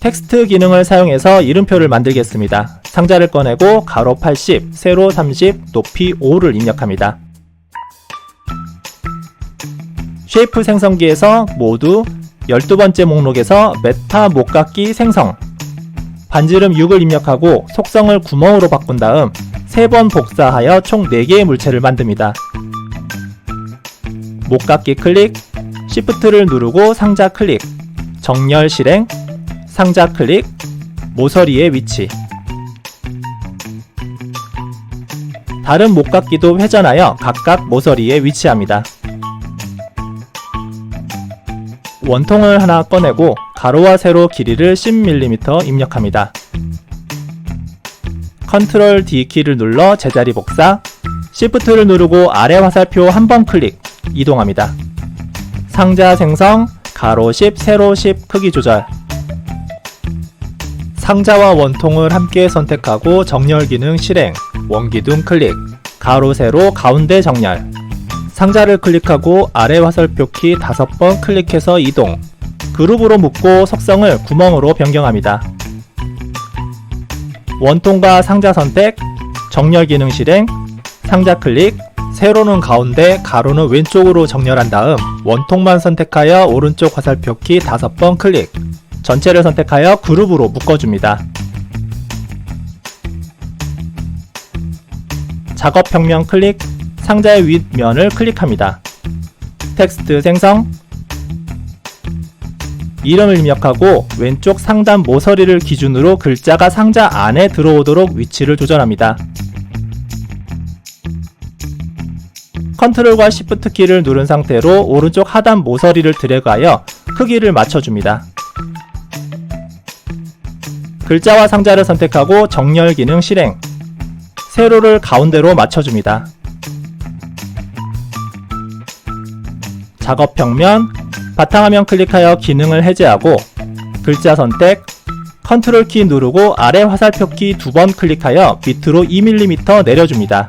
텍스트 기능을 사용해서 이름표를 만들겠습니다. 상자를 꺼내고 가로 80, 세로 30, 높이 5를 입력합니다. 쉐이프 생성기에서 모두 12번째 목록에서 메타 목깎기 생성 반지름 6을 입력하고 속성을 구멍으로 바꾼 다음 3번 복사하여 총 4개의 물체를 만듭니다. 목깎기 클릭, Shift를 누르고 상자 클릭, 정렬 실행, 상자 클릭, 모서리의 위치. 다른 목깎기도 회전하여 각각 모서리에 위치합니다. 원통을 하나 꺼내고 가로와 세로 길이를 10mm 입력합니다. 컨트롤 D 키를 눌러 제자리 복사, Shift를 누르고 아래 화살표 한 번 클릭, 이동합니다. 상자 생성, 가로 10, 세로 10 크기 조절. 상자와 원통을 함께 선택하고 정렬 기능 실행, 원기둥 클릭, 가로 세로 가운데 정렬. 상자를 클릭하고 아래 화살표 키 5번 클릭해서 이동. 그룹으로 묶고 속성을 구멍으로 변경합니다. 원통과 상자 선택, 정렬 기능 실행, 상자 클릭, 세로는 가운데, 가로는 왼쪽으로 정렬한 다음 원통만 선택하여 오른쪽 화살표 키 5번 클릭, 전체를 선택하여 그룹으로 묶어줍니다. 작업 평면 클릭, 상자의 윗면을 클릭합니다. 텍스트 생성, 이름을 입력하고 왼쪽 상단 모서리를 기준으로 글자가 상자 안에 들어오도록 위치를 조절합니다. 컨트롤과 시프트 키를 누른 상태로 오른쪽 하단 모서리를 드래그하여 크기를 맞춰줍니다. 글자와 상자를 선택하고 정렬 기능 실행. 세로를 가운데로 맞춰줍니다. 작업 평면, 바탕화면 클릭하여 기능을 해제하고 글자 선택, 컨트롤 키 누르고 아래 화살표 키 두 번 클릭하여 밑으로 2mm 내려줍니다.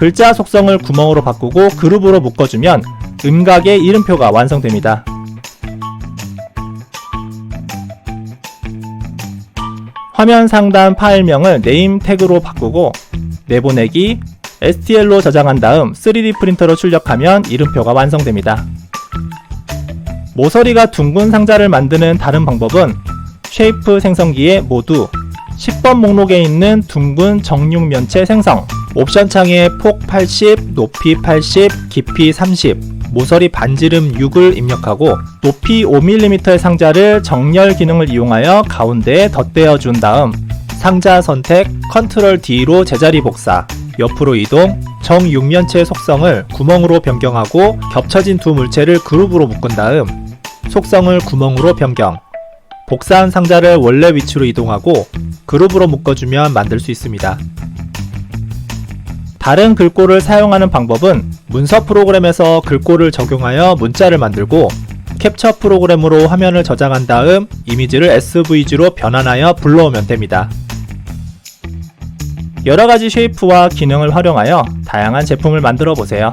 글자 속성을 구멍으로 바꾸고 그룹으로 묶어주면 음각의 이름표가 완성됩니다. 화면 상단 파일명을 네임 태그로 바꾸고 내보내기, STL로 저장한 다음 3D 프린터로 출력하면 이름표가 완성됩니다. 모서리가 둥근 상자를 만드는 다른 방법은 쉐이프 생성기에 모두 10번 목록에 있는 둥근 정육 면체 생성 옵션 창에 폭 80, 높이 80, 깊이 30, 모서리 반지름 6을 입력하고 높이 5mm의 상자를 정렬 기능을 이용하여 가운데에 덧대어 준 다음 상자 선택 컨트롤 D로 제자리 복사 옆으로 이동 정육면체 속성을 구멍으로 변경하고 겹쳐진 두 물체를 그룹으로 묶은 다음 속성을 구멍으로 변경 복사한 상자를 원래 위치로 이동하고 그룹으로 묶어주면 만들 수 있습니다. 다른 글꼴을 사용하는 방법은 문서 프로그램에서 글꼴을 적용하여 문자를 만들고 캡처 프로그램으로 화면을 저장한 다음 이미지를 SVG로 변환하여 불러오면 됩니다. 여러가지 쉐이프와 기능을 활용하여 다양한 제품을 만들어 보세요.